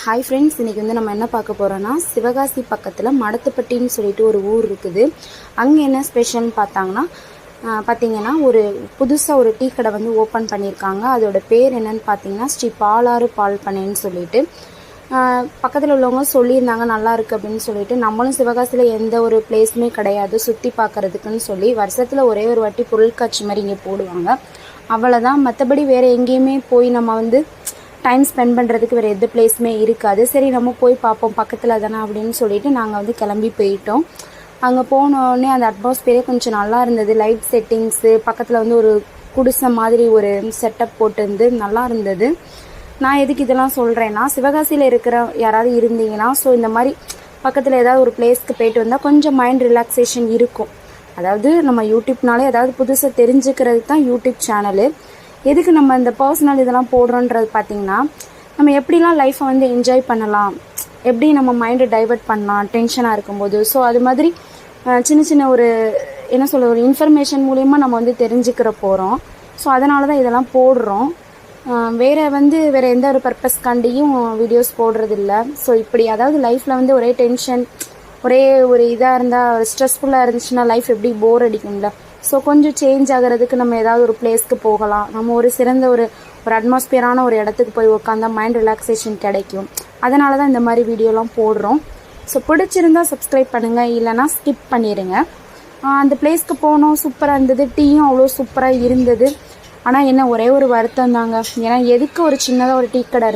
Hi friends இன்றைக்கி வந்து நம்ம என்ன பார்க்க போகிறோன்னா சிவகாசி பக்கத்தில் மடத்துப்பட்டின்னு சொல்லிட்டு ஒரு ஊர் இருக்குது. அங்கே என்ன ஸ்பெஷல்னு பார்த்தாங்கன்னா பார்த்தீங்கன்னா ஒரு புதுசாக ஒரு டீ கடை வந்து ஓப்பன் பண்ணியிருக்காங்க. அதோட பேர் என்னன்னு பார்த்தீங்கன்னா ஸ்ரீ பாலாறு பால் பண்ணைன்னு சொல்லிட்டு. பக்கத்தில் உள்ளவங்க சொல்லியிருந்தாங்க நல்லா இருக்குது அப்படின்னு சொல்லிட்டு. நம்மளும் சிவகாசியில் எந்த ஒரு பிளேஸுமே கிடையாது. சுற்றி பார்க்கறதுக்குன்னு சொல்லி வருஷத்தில் ஒரே ஒரு வாட்டி பொருட்காட்சி மாதிரி இங்கே போடுவாங்க. அவ்வளோதான் மற்றபடி வேறு எங்கேயுமே போய் நம்ம வந்து டைம் ஸ்பெண்ட் பண்ணுறதுக்கு வேறு எந்த பிளேஸுமே இருக்காது. சரி நம்ம போய் பார்ப்போம். பக்கத்தில் தானே அப்படின்னு சொல்லிட்டு நாங்கள் வந்து கிளம்பி போயிட்டோம். அங்கே போனோடனே அந்த அட்மாஸ்பியரே கொஞ்சம் நல்லா இருந்தது. லைட் செட்டிங்ஸு பக்கத்தில் வந்து ஒரு குடிசை மாதிரி ஒரு செட்டப் போட்டிருந்து நல்லா இருந்தது. நான் எதுக்கு இதெல்லாம் சொல்கிறேன்னா சிவகாசியில் இருக்கிற யாராவது இருந்தீங்கன்னா ஸோ இந்த மாதிரி பக்கத்தில் ஏதாவது ஒரு பிளேஸ்க்கு போயிட்டு வந்தால் கொஞ்சம் மைண்ட் ரிலாக்ஸேஷன் இருக்கும். அதாவது நம்ம யூடியூப்னாலே ஏதாவது புதுசாக தெரிஞ்சுக்கிறது தான் யூடியூப் சேனலு எதுக்கு நம்ம இந்த பர்சனல் இதெல்லாம் போடுறோன்றது பார்த்தீங்கன்னா நம்ம எப்படிலாம் லைஃப்பை வந்து என்ஜாய் பண்ணலாம் எப்படி நம்ம மைண்டை டைவர்ட் பண்ணலாம் டென்ஷனாக இருக்கும்போது. ஸோ அது மாதிரி சின்ன சின்ன ஒரு என்ன சொல்ல ஒரு இன்ஃபர்மேஷன் மூலயமா நம்ம வந்து தெரிஞ்சுக்கிற போகிறோம் ஸோ அதனால தான் இதெல்லாம் போடுறோம். வேறு வந்து வேறு எந்த ஒரு பர்பஸ்க்காண்டியும் வீடியோஸ் போடுறதில்ல. ஸோ இப்படி அதாவது லைஃப்பில் வந்து ஒரே டென்ஷன் ஒரே ஒரு இதாக இருந்தால் ஸ்ட்ரெஸ்ஃபுல்லாக இருந்துச்சுன்னா லைஃப் எப்படி போர் அடிக்கும்ல? ஸோ கொஞ்சம் சேஞ்ச் ஆகிறதுக்கு நம்ம ஏதாவது ஒரு பிளேஸ்க்கு போகலாம். நம்ம ஒரு சிறந்த ஒரு ஒரு அட்மாஸ்பியரான ஒரு இடத்துக்கு போய் உட்காந்தா மைண்ட் ரிலாக்ஸேஷன் கிடைக்கும். அதனால தான் இந்த மாதிரி வீடியோலாம் போடுறோம். ஸோ பிடிச்சிருந்தா சப்ஸ்கிரைப் பண்ணுங்கள் இல்லைனா ஸ்கிப் பண்ணிடுங்க அந்த பிளேஸ்க்கு போனோம். சூப்பராக இருந்தது. டீயும் அவ்வளோ சூப்பராக இருந்தது. ஆனால் என்ன ஒரே ஒரு வருத்தம் தாங்க. ஏன்னா எதுக்கு ஒரு சின்னதாக ஒரு டீ கடை